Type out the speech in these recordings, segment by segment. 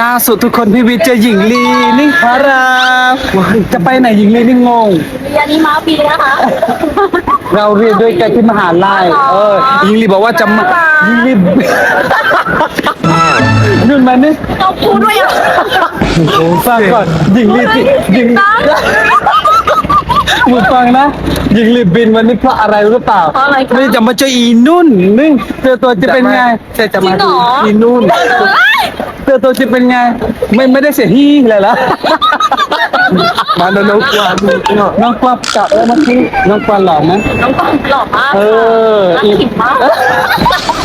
ล่าสุดทุกคนพี่วิทย์เจอหญิงลีนี่พาราจะไปไหนหญิงลีนี่งง เรียนนี้มาปีนะคะเราเรียนด้วยกันที่มหาลัยเออหญิงลีบอกว่าจะมาหญิงลีนู่นมานี่ต้องพูดด้วยอะฟังก่อนหญิงลีสิหญิงมึงฟังนะหญิงลีบินวันนี้เพราะอะไรรู้เปล่าเพราะอะไรคะ ไม่จะมาเจออีนุ่นนึ่งเจอตัวจะเป็นไงเจอจะมาดูอีนุ่น เจอตัวจะเป็นไง ไม่ไม่ได้เสียฮี่เลยละมาแล้วน้องกวางน้องกวางกลับแล้วเมื่อกี้น้องกวางหล่อไหมน้องต้องหล่อมากเออน่าอีขิงมาก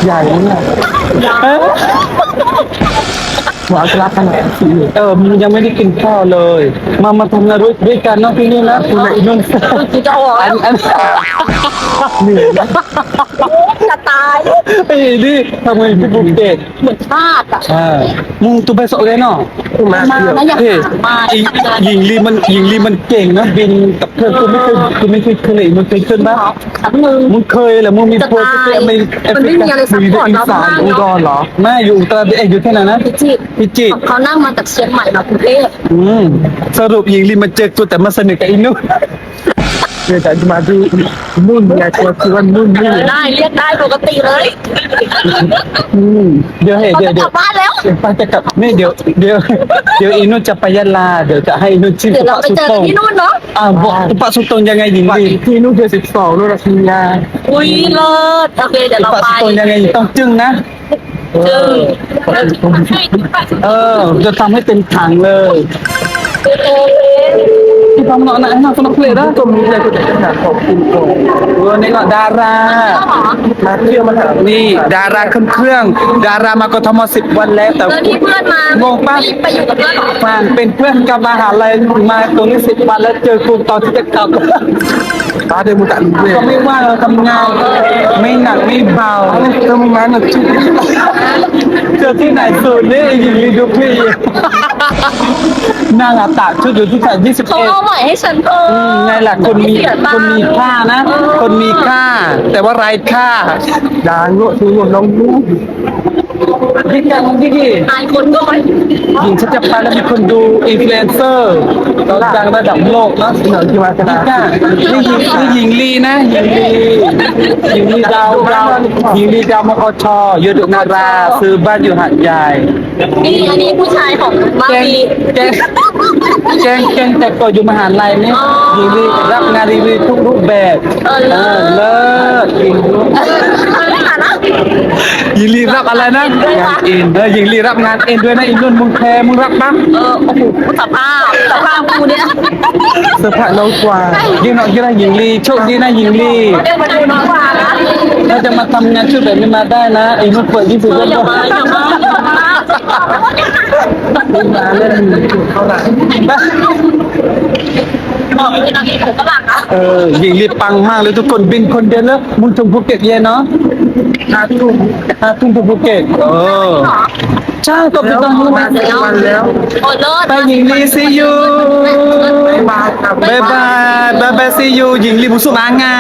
ใหญ่เนี่ยเออ หวานรักขนาดนี้เออมึงยังไม่ได้กินข้าวเลย มามาทำงานด้วยด้วยกันเนาะพี่นี่นะคุณไอ้นุ่นคือจะออกอันอันเหนื่อยนะจะตายไอ้นี่ทำไมที่ภูเก็ตเหมือนชาติอะอ่ามึงตัวไปสเลยเนาะมาแล้วอยากเฮ้ยมาหญิงหญิงลีมันหญิงลีมันเก่งนะบินกับเพื่อนกูไม่เคยกูไม่เคยเคยมึงเคยขึ้นปะครั้งหนึ่งมึงเคยเหรอมึงมีจะทัวร์ตายที่อเมริกามันไม่มีอะไรซัพพอร์ตอีเราสานมากอุดรเหรอไม่อยู่อุตรดิตถ์เอยอยู่ที่ไหนนะพิจิตรพิจิตรเขานั่งมาจากเชียงใหม่มากรุงเทพอืมสรุปหญิงลีมาเจอกูแต่มาสนิทกับอีนุ่นเดี๋ยวจะมาดูนุ่นไงตัวคือว่านุ่นนี่ได้เรียกได้ปกติเลยอืมเดี๋ยวเฮ้ยเขาเดี๋ยวจะกเดี๋ลัยวบบ้านแล้ว เดี๋ยวป้าจะกลับนี่เดี๋ยวเดี๋ยวเดี๋ยวอีนุ่นจะไปยะลาเดี๋ยวจะให้อีนุ่นชิมเดี๋ยวเราไปเจอกันที่นู่นเนาะอ่าบอกตุปะสุตงยังไงหญิงวันลีที่นุ่นเดือนสิบสองนู่นนะทีงานอุ้ยเลิศโอเคเดี๋ยวตุเราปะไปสุตงยังไงต้องจึ้งนะ จึงเออ จะทำให้เต็มถังเลยเออที่ทำหน่อยนะให้หน่อยสนุกเลยนะก็มีอะไรก็จะขนาดของคุณก่อนเออนี่ก็ดารามาเที่ยวมาหานี่ดาราขึ้นเครื่องดารามากทมสิบวันแล้วแต่เพื่อนที่เพื่อนมางงปะไปอยู่กับเพื่อนเหรอมาเป็นเพื่อนกับมหาลัยมาตรงนี้สิบวันแล้วเจอกูตอนที่จะกลับ ตาเดินมุตันเวก็ไม่ว่าเราทำงานไม่หนักไม่เบาทำงานหนักจุดเจอที่ไหนสุดนี่ยิงลีดูพี่นางอาตาชุดอยู่ที่ถ่ายยี่สิบเขาเอ็ดเอาใหม่ให้ฉันเออไงล่ะคนมีเสียตังคนมีค่านะ คนมีค่า แต่ว่าไร้ค่าดาโง่ทูโง่น้องนุ่นพี่กันพี่กี่อายคนก็ไม่หญิงฉันจะไปแล้วมีคนดูอินฟลูเอนเซอร์เราดังระดับโลกเนอะเหนือที่มาชนะพี่กันนี่หญิงนี่หญิงลีนะหญิงลีหญิงลีดาวดาวหญิงลีดาวมกชยศนาราซื้อบ้านอยู่หาดใหญ่นี่อันนี้ผู้ชายของมาแกงบีแกงแกงแกงแต่ก่อนอยู่มหาลัยนี่อ๋อหญิงลีรับงานรีวิวทุกรูปแบบเออเลิศเลิศหญิงลีไม่หานะ หญิงลีรับอะไรนะด้วยนะงานเอ็นเออหญิงลีรับงานเอ็นด้วยนะอีนุ่นมึงแคร์มึงรับปะเออโอ้โหสภาพสภาพกูเนี่ยเสื้อผ้าน้องกว่ายิงน้องยิงนะหญิงลีโชคดีนะหญิงลีเดี๋ยวมาดูน้องกว่านะถ้าจะมาทำงานชุดแบบนี้มาได้นะไอ้นุ่นเปิดยี่สิบเอวัอนอย่ามาอย่ามาอย่ามามาเล่นเท่าไหร่ บอกเป็นนางเอกของกระบะนะเออหญิงลีปังมากเลยทุกคนบินคนเดียวแล้วมึงถึงภูเก็ตเย็นเนาะห้าทุ่มห้าทุ่มถึงภูเก็ตเออใช่ก็ไปต้องรู้มานะเจ็ดวันแล้วโอ้เลิศไปหญิงลีซียูไม่มาครับบายบายบายบายซียูหญิงลีบุสุมางา